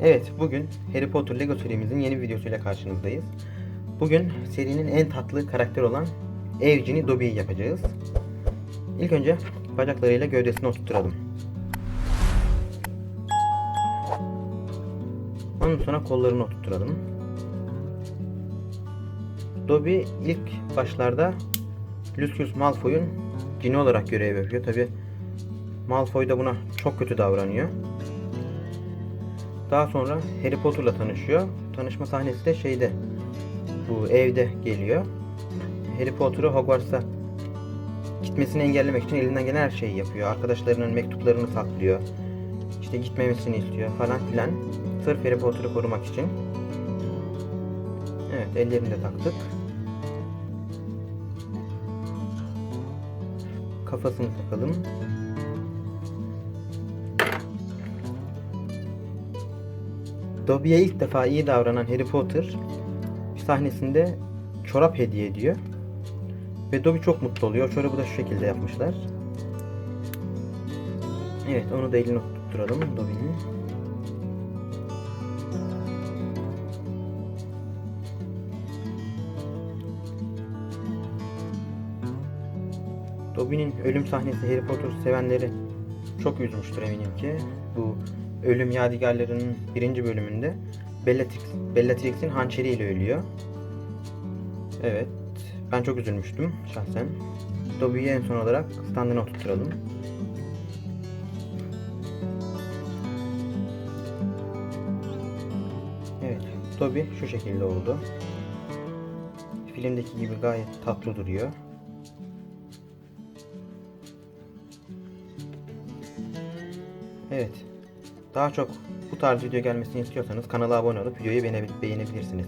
Evet, bugün Harry Potter Lego serimizin yeni videosuyla karşınızdayız. Bugün serinin en tatlı karakter olan Evcini Dobby'yi yapacağız. İlk önce bacaklarıyla gövdesini oturtturalım. Ondan sonra kollarını oturtturalım. Dobby ilk başlarda Lucius Malfoy'un cini olarak görev yapıyor. Tabi Malfoy da buna çok kötü davranıyor. Daha sonra Harry Potter'la tanışıyor. Tanışma sahnesi de şeyde bu evde geliyor. Harry Potter'ı Hogwarts'a gitmesini engellemek için elinden gelen her şeyi yapıyor. Arkadaşlarının mektuplarını saklıyor. İşte gitmemesini istiyor falan filan. Sırf Harry Potter'ı korumak için. Evet ellerini de taktık. Kafasını takalım. Dobby'ye ilk defa iyi davranan Harry Potter sahnesinde çorap hediye ediyor. Ve Dobby çok mutlu oluyor. Çorabı da şu şekilde yapmışlar. Evet onu da eline tutturalım Dobby'nin. Dobby'nin ölüm sahnesi Harry Potter sevenleri çok üzmüştür eminim ki. Bu ölüm yadigarlarının birinci bölümünde Bellatrix, Bellatrix'in hançeriyle ölüyor. Evet. Ben çok üzülmüştüm şahsen. Dobby'yi en son olarak standına oturtturalım. Evet. Dobby şu şekilde oldu. Filmdeki gibi gayet tatlı duruyor. Evet. Daha çok bu tarz video gelmesini istiyorsanız kanala abone olup videoyu beğene- beğenebilirsiniz.